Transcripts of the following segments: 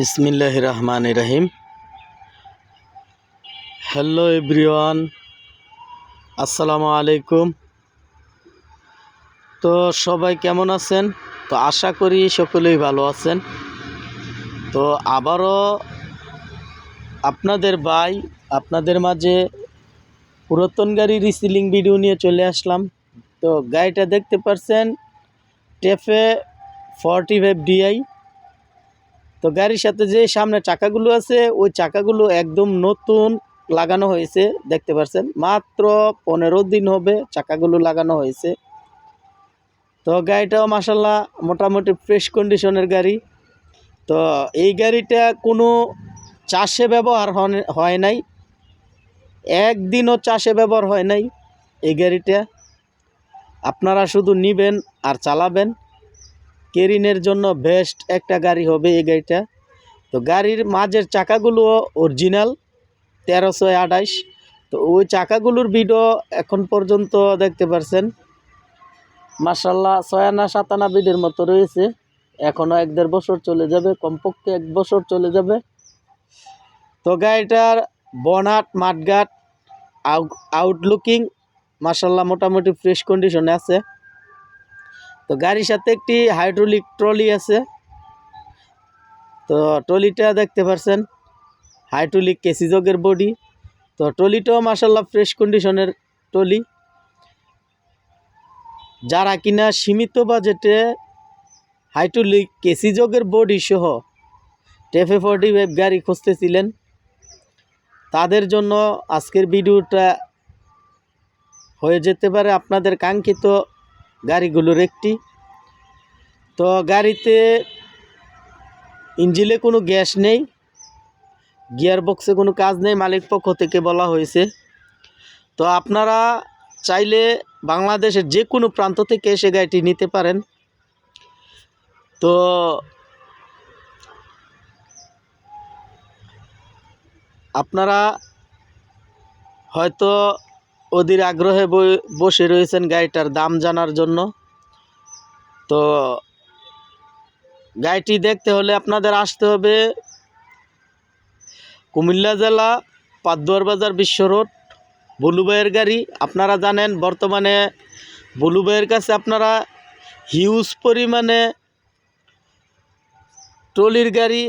বিসমিল্লাহ রহমান রহিম hello everyone আসসালামু আলাইকুম তো সবাই কেমন আছেন? তো আশা করি সকলেই ভালো আছেন। তো আবারও আপনাদের ভাই, আপনাদের মাঝে পুরাতন গাড়ির রিসিলিং ভিডিও নিয়ে চলে আসলাম। তো গাড়িটা দেখতে পারছেন টেফে ফর্টি ফাইভ ডিআই তো গাড়ির সাথে যে সামনে চাকাগুলো আছে, ওই চাকাগুলো একদম নতুন লাগানো হয়েছে, দেখতে পাচ্ছেন মাত্র পনেরো দিন হবে চাকাগুলো লাগানো হয়েছে। তো গাড়িটাও মাসাল্লাহ মোটামুটি ফ্রেশ কন্ডিশনের গাড়ি। তো এই গাড়িটা কোনো চাষে ব্যবহার হয় নাই। একদিনও চাষে ব্যবহার হয় নাই এই গাড়িটা। আপনারা শুধু নিবেন আর চালাবেন। কেরিনের জন্য বেস্ট একটা গাড়ি হবে এই গাড়িটা। তো গাড়ির মাঝের চাকাগুলো অরিজিনাল, তেরোশো আঠাইশ তো ওই চাকাগুলোর ভিডিও এখন পর্যন্ত দেখতে পারছেন। মার্শাল্লাহ ছয়ানা সাতানা বিডের মতো রয়েছে। এখনও এক দেড় বছর চলে যাবে, কমপক্ষে এক বছর চলে যাবে। তো গাড়িটার বনাট, মাঠঘাট আউটলুকিং মার্শাল্লাহ মোটামুটি ফ্রেশ কন্ডিশনে আছে। তো গাড়ির সাথে একটি হাইড্রোলিক ট্রলি আছে। তো ট্রলিটা দেখতে পাচ্ছেন হাইড্রোলিক কেসিজগের বডি। তো ট্রলিটাও মাসাল্লাহ ফ্রেশ কন্ডিশনের ট্রলি। যারা কিনা সীমিত বাজেটে হাইড্রোলিক কেসিজগের বডি সহ টেফে ফোর্টি ফাইভ গাড়ি খুঁজতেছিলেন, তাদের জন্য আজকের ভিডিওটা হয়ে যেতে পারে। আপনাদের কাঙ্ক্ষিত গাড়িগুলোর একটি। তো গাড়িতে ইঞ্জিলে কোনো গ্যাস নেই গিয়ার বক্সে কোনো কাজ নেই, মালিক পক্ষ থেকে বলা হয়েছে। তো আপনারা চাইলে বাংলাদেশের যে কোনো প্রান্ত থেকে এসে গাড়িটি নিতে পারেন। তো আপনারা হয়তো অধীর আগ্রহে বসে রয়েছেন গাড়িটার দাম জানার জন্য। তো গাড়িটি দেখতে হলে আপনাদের আসতে হবে কুমিল্লা জেলা পাদ্দুয়ার বাজার বিশ্ব রোড, বুলুবাইয়ের গাড়ি। আপনারা জানেন বর্তমানে বুলুবাইয়ের কাছে আপনারা হিউজ পরিমাণে ট্রলির গাড়ি,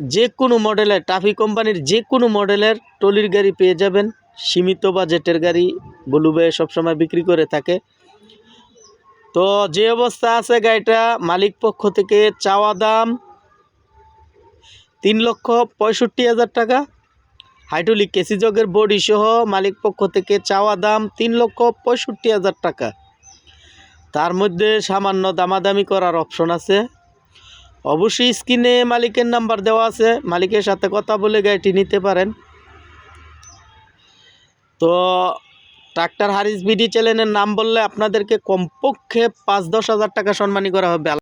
যে কোনো মডেলের ট্রাফিক কোম্পানির যে কোনো মডেলের ট্রলির গাড়ি পেয়ে যাবেন। সীমিত বাজেটের গাড়ি বুলুবাই সবসময় বিক্রি করে থাকে। তো যে অবস্থা আছে গাড়িটা, মালিক পক্ষ থেকে চাওয়া দাম তিন লক্ষ পঁয়ষট্টি হাজার টাকা। হাইড্রোলিক কেসিজগের বডি সহ মালিক পক্ষ থেকে চাওয়া দাম তিন লক্ষ পঁয়ষট্টি হাজার টাকা। তার মধ্যে সামান্য দামাদামি করার অপশন আছে। অবশ্যই স্ক্রিনে মালিকের নাম্বার দেওয়া আছে। মালিকের সাথে কথা বলে গাড়িটি নিতে পারেন। তো ট্রাক্টর হারিস বিডি চ্যানেলের নাম বললে আপনাদেরকে কমপক্ষে পাঁচ দশ হাজার টাকা সম্মানী করা হবে।